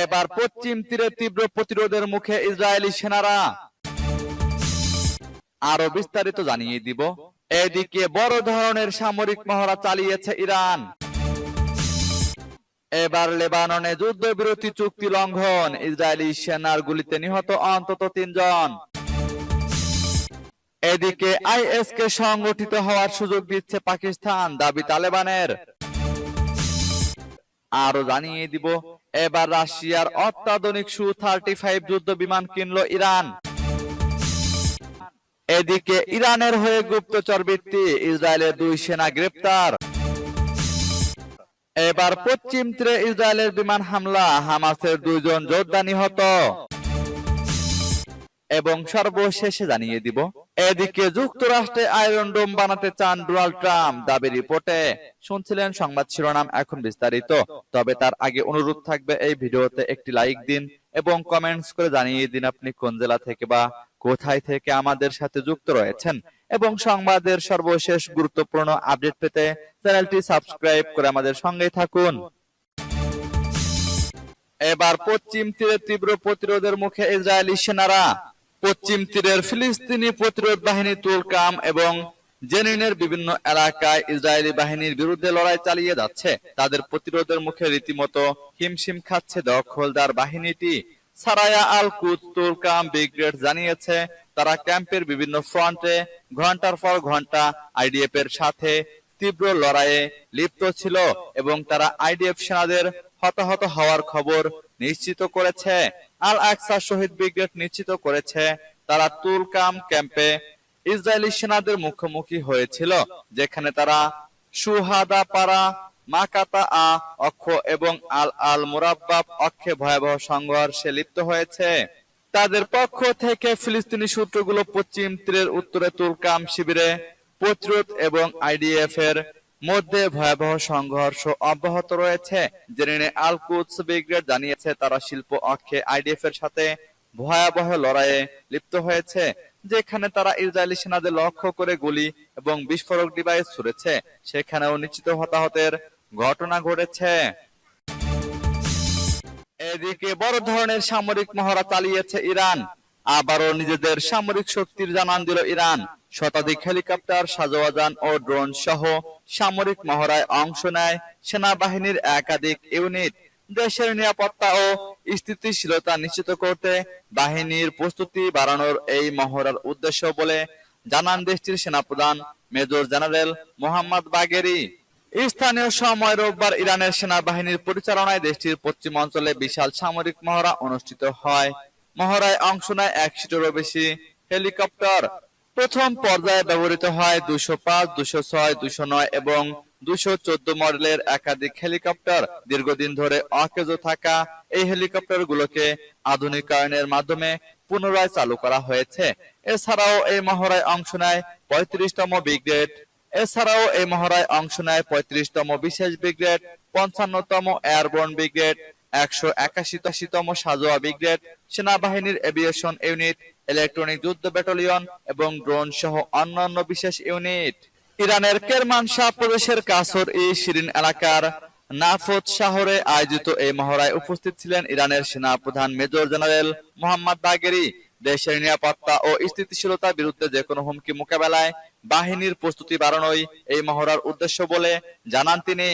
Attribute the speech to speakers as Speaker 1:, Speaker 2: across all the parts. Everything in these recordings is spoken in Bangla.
Speaker 1: এবার পশ্চিম তীরে তীব্র প্রতিরোধের মুখে ইসরায়েলি সেনারা। আরও বিস্তারিত জানিয়ে দিব। এদিকে বড় ধরনের সামরিক মহড়া চালিয়েছে ইরান। এবার লেবাননে যুদ্ধবিরতি চুক্তি লঙ্ঘন। ইসরায়েলি সেনার গুলিতে নিহত অন্তত তিনজন। এদিকে আইএস কে সংগঠিত হওয়ার সুযোগ দিচ্ছে পাকিস্তান, দাবি তালেবানের। আরও জানিয়ে দিব। এবার রাশিয়ার অত্যাধুনিক সু থার্টি ফাইভ যুদ্ধ বিমান কিনল ইরান। এদিকে ইরানের হয়ে গুপ্তচর বৃত্তি ইসরায়েলের দুই সেনা গ্রেপ্তার। এবার পশ্চিম ত্রে ইসরায়েলের বিমান হামলা, হামাসের দুইজন যোদ্ধা নিহত। এবং সর্বশেষে জানিয়ে দিব, এদিকে যুক্তরাষ্ট্রে আয়রন ডোম বানাতে চান ডোনাল্ড ট্রাম্প। দাবি রিপোর্টে শুনছিলেন সংবাদ শিরোনাম এখন বিস্তারিত। তবে তার আগে অনুরোধ থাকবে এই ভিডিওতে একটি লাইক দিন এবং কমেন্টস করে জানিয়ে দিন আপনি কোন জেলা থেকে বা কোথায় থেকে আমাদের সাথে যুক্ত রয়েছেন। এবং সংবাদের সর্বশেষ গুরুত্বপূর্ণ আপডেট পেতে চ্যানেলটি সাবস্ক্রাইব করে আমাদের সঙ্গে থাকুন। এবার পশ্চিম তীরে তীব্র প্রতিরোধের মুখে ইসরায়েলি সেনারা পশ্চিম তীরের ফিলিস্তিনি প্রতিরোধ বাহিনী তুলকাম এবং জেনিনের বিভিন্ন এলাকায় ইসরায়েলি বাহিনীর বিরুদ্ধে লড়াই চালিয়ে যাচ্ছে। তাদের প্রতিরোধের মুখে রীতিমতো হিমশিম খাচ্ছে দখলদার বাহিনীটি। সারায়া আল কুদ তুলকাম ব্রিগেড জানিয়েছে, তারা ক্যাম্পের বিভিন্ন ফ্রন্টে ঘণ্টার পর ঘণ্টা আইডিএফ এর সাথে তীব্র লড়াইয়ে লিপ্ত ছিল এবং তারা আইডিএফ সেনাদের হতাহত হওয়ার খবর নিশ্চিত করেছে। আল আকসা শহীদ ব্রিগেড নিশ্চিত করেছে, তারা তুলকাম ক্যাম্পে ইসরায়েলি সেনাদের মুখোমুখি হয়েছিল, যেখানে তারা সুহাদা পাড়া মাকাতা আ অক্ষ এবং আল আল মুরাব্বাব অক্ষে ভয়াবহ সংঘর্ষে লিপ্ত হয়েছে। তাদের পক্ষ থেকে ফিলিস্তিনি সূত্রগুলো পশ্চিম তীরের উত্তরে তুলকাম শিবিরে প্রতিরোধ এবং আইডিএফ এর মধ্যে ভয়াবহ সংঘর্ষ অব্যাহত রয়েছে। জেনে আল কুদস ব্রিগেড জানিয়েছে, তারা শিল্প অক্ষে আইডিএফ এর সাথে ভয়াবহ লড়াইয়ে লিপ্ত হয়েছে, যেখানে তারা ইসরায়েলি সেনাদের লক্ষ্য করে গুলি এবং বিস্ফোরক ডিভাইস ছুড়েছে। সেখানেও নিশ্চিত হতাহতের ঘটনা ঘটেছে। এদিকে বড় ধরনের সামরিক মহড়া চালিয়েছে ইরান। আবারও নিজেদের সামরিক শক্তির জানান দিল ইরান। শতাধিক হেলিকপ্টার, সাজোয়াজান ও ড্রোন সহ সামরিক মহড়ায় অংশ নেয় সেনাবাহিনীর একাধিক ইউনিট। দেশের নিরাপত্তা ও স্থিতিশীলতা নিশ্চিত করতে বাহিনীর প্রস্তুতি বাড়ানোর এই মহড়ার উদ্দেশ্য বলে জানান দেশটির সেনাপ্রধান মেজর জেনারেল মোহাম্মদ বাগেরি। স্থানীয় সময় রোববার ইরানের সেনাবাহিনীর পরিচালনায় দেশটির পশ্চিম অঞ্চলে বিশাল সামরিক মহড়া অনুষ্ঠিত হয়। মহড়ায় অংশ নেয় একশোটিরও বেশি হেলিকপ্টার। প্রথম পর্যায়ে ব্যবহৃত হয় দুশো পাঁচ দুশো ছয় দুশো নয় এবং দুশো চোদ্দ মডেলের একাধিক হেলিকপ্টার। দীর্ঘদিন ধরে অকেজ থাকা এই হেলিকপ্টার গুলোকে আধুনিকায়নের মাধ্যমে পুনরায় চালু করা হয়েছে। এছাড়াও এই মহড়ায় অংশ নেয় পঁয়ত্রিশতম ব্রিগেড এছাড়াও এই মহড়ায় অংশ নেয় পঁয়ত্রিশতম বিশেষ ব্রিগেড পঞ্চান্নতম এয়ারবোর্ন ব্রিগেড একশো একাশিতম সাজোয়া ব্রিগেড, সেনাবাহিনীর এভিয়েশন ইউনিট, ইলেকট্রনিক যুদ্ধ ব্যাটালিয়ন এবং ড্রোন সহ অন্যান্য বিশেষ ইউনিট। ইরানের কেরমানশাহ প্রদেশের কাসর ই শিরিন এলাকার নাফত শহরে আয়োজিত এই মহড়ায় উপস্থিত ছিলেন ইরানের সেনা প্রধান মেজর জেনারেল মোহাম্মদ বাগেরি। দেশের নিরাপত্তা ও স্থিতিশীলতার বিরুদ্ধে যে কোনো হুমকি মোকাবেলায় বাহিনীর প্রস্তুতি বাড়ানোই এই মহড়ার উদ্দেশ্য বলে জানান তিনি।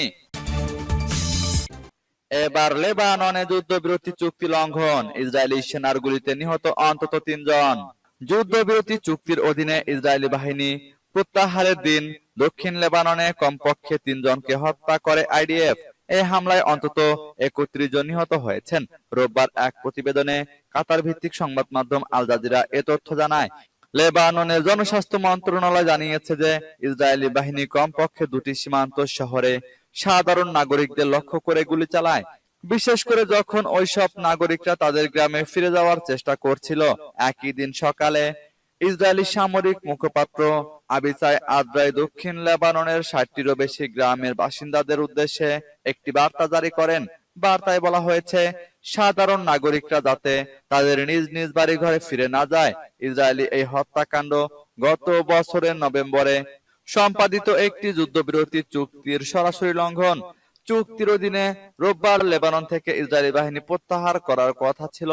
Speaker 1: এবার লেবাননে যুদ্ধবিরতি চুক্তি লঙ্ঘন। ইসরায়েলি সেনার গুলিতে নিহত অন্তত তিনজন। যুদ্ধবিরতি চুক্তির অধীনে ইসরায়েলি বাহিনী প্রত্যাহারের দিন দক্ষিণ লেবাননে কমপক্ষে তিনজনকে হত্যা করে আইডিএফ। এই হামলায় অন্তত একত্রিশ জন নিহত হয়েছেন। রোববার এক প্রতিবেদনে কাতার ভিত্তিক সংবাদ মাধ্যম আল জাজিরা এ তথ্য জানায় লেবাননের জনস্বাস্থ্য মন্ত্রণালয় জানিয়েছে যে ইসরায়েলি বাহিনী কমপক্ষে দুটি সীমান্ত শহরে সাধারণ নাগরিকদের লক্ষ্য করে গুলি চালায়, বিশেষ করে যখন ওইসব নাগরিকরা তাদের গ্রামে ফিরে যাওয়ার চেষ্টা করছিল। একই দিন সকালে ইসরায়েলি সামরিক মুখপাত্র আবিসাই আদ্রাই দক্ষিণ লেবাননের ষাটটিরও বেশি গ্রামের বাসিন্দাদের উদ্দেশ্যে একটি বার্তা জারি করেন। বার্তায় বলা হয়েছে, সাধারণ নাগরিকরা যাতে তাদের নিজ নিজ বাড়ি ঘরে ফিরে না যায়। ইসরায়েলি এই হত্যাকাণ্ড গত বছরের নভেম্বরে সম্পাদিত একটি যুদ্ধবিরতি চুক্তির সরাসরি লঙ্ঘন। চুক্তির অধীনে রোববার লেবানন থেকে ইসরায়েলি বাহিনী প্রত্যাহার করার কথা ছিল।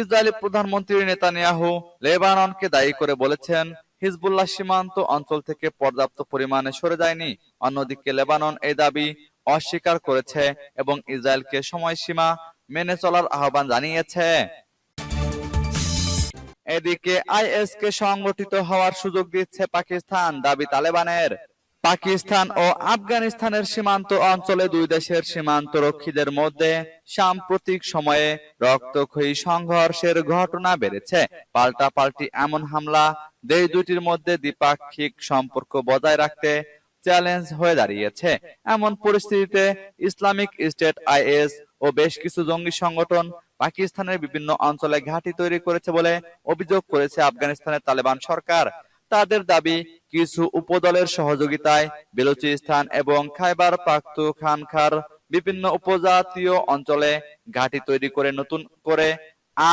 Speaker 1: ইসরায়েলি প্রধানমন্ত্রী নেতানিয়াহু লেবাননকে দায়ী করে বলেছেন, হিজবুল্লাহ সীমান্ত অঞ্চল থেকে পর্যাপ্ত পরিমাণে সরে যায়নি। অন্যদিকে লেবানন এই দাবি অস্বীকার করেছে এবং ইসরায়েলকে সময়সীমা মেনে চলার আহ্বান জানিয়েছে। এদিকে আইএস কে সংগঠিত হওয়ার সুযোগ দিচ্ছে পাকিস্তান দাবি তালেবানের। পাকিস্তান ও আফগানিস্তানের সীমান্ত অঞ্চলে দুই দেশের সীমান্ত রক্ষীদের মধ্যে সাম্প্রতিক সময়ে রক্তক্ষয়ী সংঘর্ষের ঘটনা বেড়েছে। পাল্টাপাল্টি এমন হামলা দেশ দুটির মধ্যে দ্বিপাক্ষিক সম্পর্ক বজায় রাখতে চ্যালেঞ্জ হয়ে দাঁড়িয়েছে। এমন পরিস্থিতিতে ইসলামিক স্টেট আইএস ও বেশ কিছু জঙ্গি সংগঠন পাকিস্তানের বিভিন্ন অঞ্চলে ঘাঁটি তৈরি করেছে বলে অভিযোগ করেছে আফগানিস্তানের তালেবান সরকার। তাদের দাবি, কিছু উপদলের সহযোগিতায় বেলুচিস্তান এবং খাইবার পাখতুনখানকার বিভিন্ন উপজাতীয় অঞ্চলে ঘাঁটি তৈরি করে নতুন করে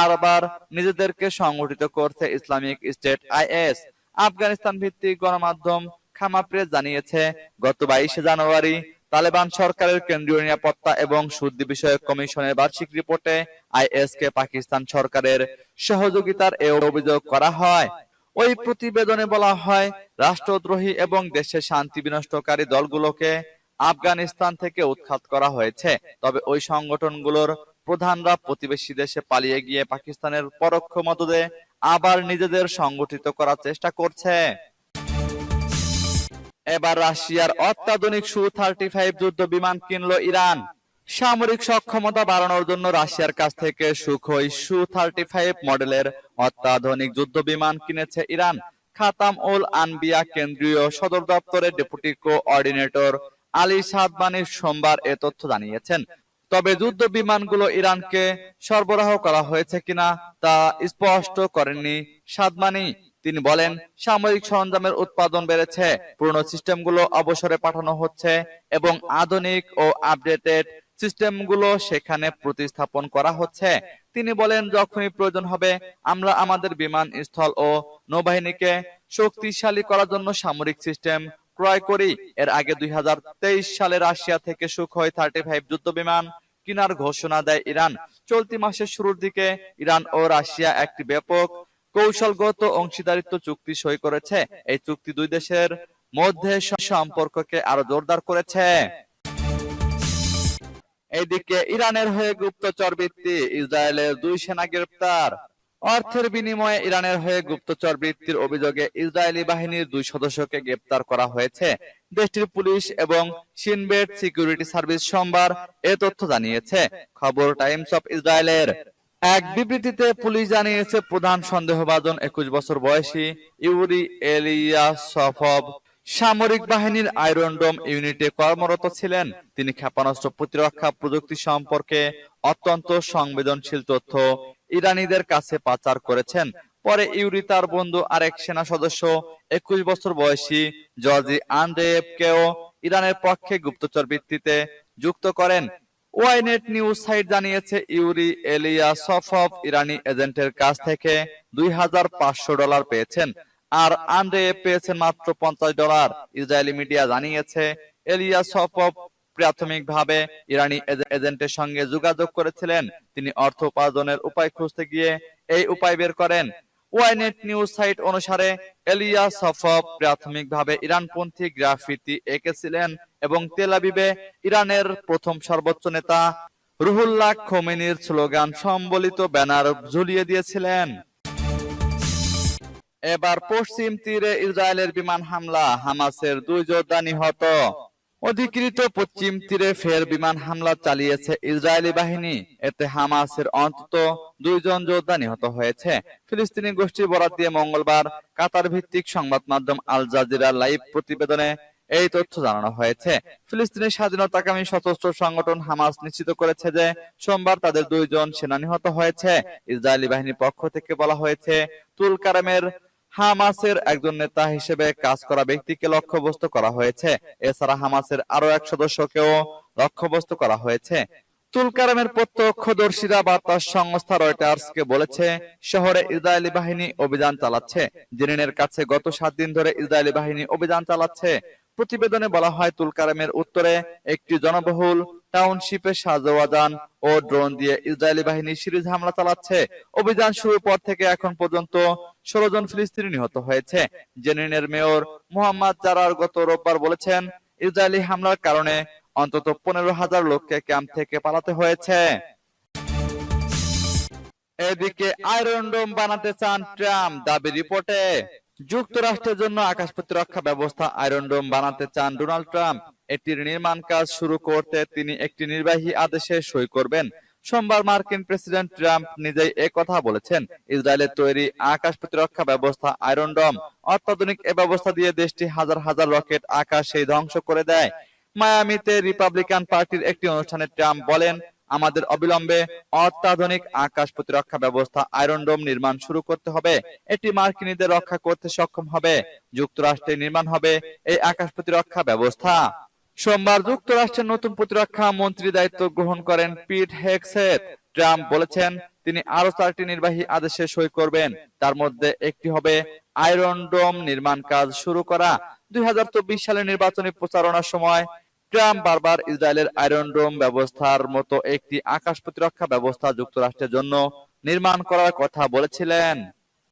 Speaker 1: আরবার নিজেদেরকে সংগঠিত করছে ইসলামিক স্টেট আইএস। আফগানিস্তান ভিত্তিক গণমাধ্যম খামা প্রেস জানিয়েছে, গত বাইশে জানুয়ারি তালেবান সরকারের কেন্দ্রীয় নিরাপত্তা এবং শুদ্ধি বিষয়ক কমিশনের বার্ষিক রিপোর্টে আইএস কে পাকিস্তান সরকারের সহযোগিতার এ অভিযোগ করা হয়। ওই প্রতিবেদনে বলা হয়, রাষ্ট্রদ্রোহী এবং দেশের শান্তি বিনষ্টকারী দলগুলোকে আফগানিস্তান থেকে উৎখাত করা হয়েছে। তবে ওই সংগঠনগুলোর প্রধানরা প্রতিবেশী দেশে পালিয়ে গিয়ে পাকিস্তানের পরোক্ষ মদদে আবার নিজেদের সংগঠিত করার চেষ্টা করছে। এবার রাশিয়ার অত্যাধুনিক সু থার্টি ফাইভ যুদ্ধ বিমান কিনলো ইরান। সামরিক সক্ষমতা বাড়ানোর জন্য রাশিয়ার কাছ থেকে সুখই সু থার্টি ফাইভ মডেলের অত্যাধুনিক যুদ্ধ বিমান কিনেছে ইরান। খাতাম উল আনবিয়া কেন্দ্রীয় সদর দপ্তরের ডেপুটি কোঅর্ডিনেটর আলী সাদমানি সোমবার এ তথ্য জানিয়েছেন। তবে যুদ্ধ বিমানগুলো ইরানকে সরবরাহ করা হয়েছে কিনা তা স্পষ্ট করেননি সাদমানি তিনি বলেন, সামরিক সরঞ্জামের উৎপাদন বেড়েছে, পুরনো সিস্টেমগুলো অবসরে পাঠানো হচ্ছে এবং আধুনিক ও আপডেটেড সিস্টেমগুলো সেখানে প্রতিস্থাপন করা হচ্ছে। তিনি বলেন, যখনই প্রয়োজন হবে, আমরা আমাদের বিমান স্থল ও নৌবাহিনীকে শক্তিশালী করার জন্য সামরিক সিস্টেম ক্রয় করি। এর আগে দুই হাজার তেইশ সালে রাশিয়া থেকে সুখই থার্টি ফাইভ যুদ্ধ বিমান কেনার ঘোষণা দেয় ইরান। চলতি মাসের শুরুর দিকে ইরান ও রাশিয়া একটি ব্যাপক কৌশলগত অংশীদারিত্ব চুক্তি সই করেছে। এই চুক্তি দুই দেশের মধ্যে সম্পর্ককে আরও জোরদার করেছে। এদিকে ইরানের হয়ে গুপ্তচর বৃত্তি, ইসরায়েলের দুই সেনা গ্রেপ্তার। অর্থের বিনিময়ে ইরানের হয়ে গুপ্তচর বৃত্তির অভিযোগে ইসরায়েলি বাহিনীর দুই সদস্যকে গ্রেপ্তার করা হয়েছে। দেশটির পুলিশ এবং সিনবেট সিকিউরিটি সার্ভিস সোমবার এ তথ্য জানিয়েছে। খবর টাইমস অফ ইসরায়েলের। এক বিবৃতিতে পুলিশ জানিয়েছে, প্রধান সন্দেহভাজন একুশ বছর বয়সী ইউরি এলিয়াসফভ সামরিক বাহিনীর আয়রন ডোম ইউনিটে কর্মরত ছিলেন। তিনি ক্ষেপণাস্ত্র প্রতিরক্ষা প্রযুক্তি সম্পর্কে অত্যন্ত সংবেদনশীল তথ্য ইরানিদের কাছে পাচার করেছেন। পরে ইউরি তার বন্ধু আরেক সেনা সদস্য একুশ বছর বয়সী জর্জি আন্দ্রেয়েভকেও ইরানের পক্ষে গুপ্তচর ভিত্তিতে যুক্ত করেন। ওয়াইনেট নিউজ সাইট জানিয়েছে, ইউরি এলিয়া সফব ইরানি এজেন্টের কাছ থেকে দুই হাজার পাঁচশো ডলার পেয়েছেন আর আন্দ্রে পেয়েছেন মাত্র পঞ্চাশ ডলার। ইসরায়েলি মিডিয়া জানিয়েছে এলিয়া সফব প্রাথমিকভাবে ইরানি এজেন্টের সঙ্গে যোগাযোগ করেছিলেন। তিনি অর্থ উপার্জনের উপায় খুঁজতে গিয়ে এই উপায় বের করেন। ওয়াইনেট নিউজ সাইট অনুসারে এলিয়া সফব প্রাথমিকভাবে ইরানপন্থী গ্রাফিতি এঁকেছিলেন এবং তেল আবিবে ইরানের প্রথম সর্বোচ্চ নেতা রুহুল্লাহ খোমেনির স্লোগান সম্বলিত ব্যানার ঝুলিয়ে দিয়েছিলেন। এবার পশ্চিম তীরে ইসরায়েলের বিমান হামলা, হামাসের দুই যোদ্ধা নিহত। অধিকৃত পশ্চিম তীরে ফের বিমান হামলা চালিয়েছে ইসরায়েলি বাহিনী। এতে হামাসের অন্তত দুইজন যোদ্ধা নিহত হয়েছে। ফিলিস্তিনি গোষ্ঠী বরাত দিয়ে মঙ্গলবার কাতার ভিত্তিক সংবাদ মাধ্যম আল জাজিরা লাইভ প্রতিবেদনে এই তথ্য জানানো হয়েছে। ফিলিস্তিনের স্বাধীনতাকামী সশস্ত্র সংগঠন হামাস নিশ্চিত করেছে যে সোমবার তাদের দুইজন সেনা নিহত হয়েছে। ইসরায়েলি বাহিনীর পক্ষ থেকে বলা হয়েছে, তুল কারামের হামাসের একজন নেতা হিসেবে কাজ করা ব্যক্তিকে লক্ষ্যবস্তু করা হয়েছে। এছাড়া হামাসের আরও এক সদস্যকেও লক্ষ্যবস্তু করা হয়েছে। তুলকারামের প্রত্যক্ষদর্শীরা বার্তা সংস্থা রয়টার্সকে বলেছে, শহরে ইসরায়েলি বাহিনী অভিযান চালাচ্ছে। জেনিনের কাছে গত সাত দিন ধরে ইসরায়েলি বাহিনী অভিযান চালাচ্ছে। প্রতিবেদনে বলা হয়, তুলকারামের উত্তরে একটি জনবহুল টাউনশিপে সাজোয়াজান ও ড্রোন দিয়ে ইসরায়েলি বাহিনী সিরিজ হামলা চালাচ্ছে। অভিযান শুরুর পর থেকে এখন পর্যন্ত ষোলো জন ফিলিস্তিনি নিহত হয়েছে। জেনিনের মেয়র মোহাম্মদ জারার গত রোববার বলেছেন, ইসরায়েলি হামলার কারণে অন্তত পনেরো হাজার লোককে ক্যাম্প থেকে পালাতে হয়েছে। এদিকে আয়রন ডোম বানাতে চান ট্রাম্প, দাবি রিপোর্টে। যুক্তরাষ্ট্রের জন্য আকাশ প্রতিরক্ষা ব্যবস্থা আয়রন ডোম বানাতে চান ডোনাল্ড ট্রাম্প এটির নির্মাণ কাজ শুরু করতে তিনি একটি নির্বাহী আদেশে সই করবেন। সোমবার মার্কিন প্রেসিডেন্ট ট্রাম্প নিজেই কথা বলেছেন। ইসরায়েলের তৈরি আকাশ প্রতিরক্ষা ব্যবস্থা আয়রন ডোম অত্যাধুনিক এ ব্যবস্থা দিয়ে দেশটি হাজার হাজার রকেট আকাশে ধ্বংস করে দেয়। মায়ামিতে রিপাবলিকান পার্টির একটি অনুষ্ঠানে ট্রাম্প বলেন আমাদের অবিলম্বে অত্যাধুনিক আকাশ প্রতিরক্ষা ব্যবস্থা আয়রন ডোম নির্মাণ শুরু করতে হবে। এটি মার্কিনীদের রক্ষা করতে সক্ষম হবে। যুক্তরাষ্ট্রে নির্মাণ হবে এই আকাশ প্রতিরক্ষা ব্যবস্থা। সোমবার যুক্তরাষ্ট্রের নতুন প্রতিরক্ষা মন্ত্রী দায়িত্ব গ্রহণ করেন পিট হেক্সেট ট্রাম্প বলেছেন, তিনি আরও চারটি নির্বাহী আদেশে সই করবেন। তার মধ্যে একটি হবে আয়রন ডোম নির্মাণ কাজ শুরু করা। দুই সালের নির্বাচনী প্রচারণার সময় ট্রাম্প বারবার ইসরায়েলের আয়রন ডোম ব্যবস্থার মতো একটি আকাশ প্রতিরক্ষা ব্যবস্থা যুক্তরাষ্ট্রের জন্য নির্মাণ করার কথা বলেছিলেন।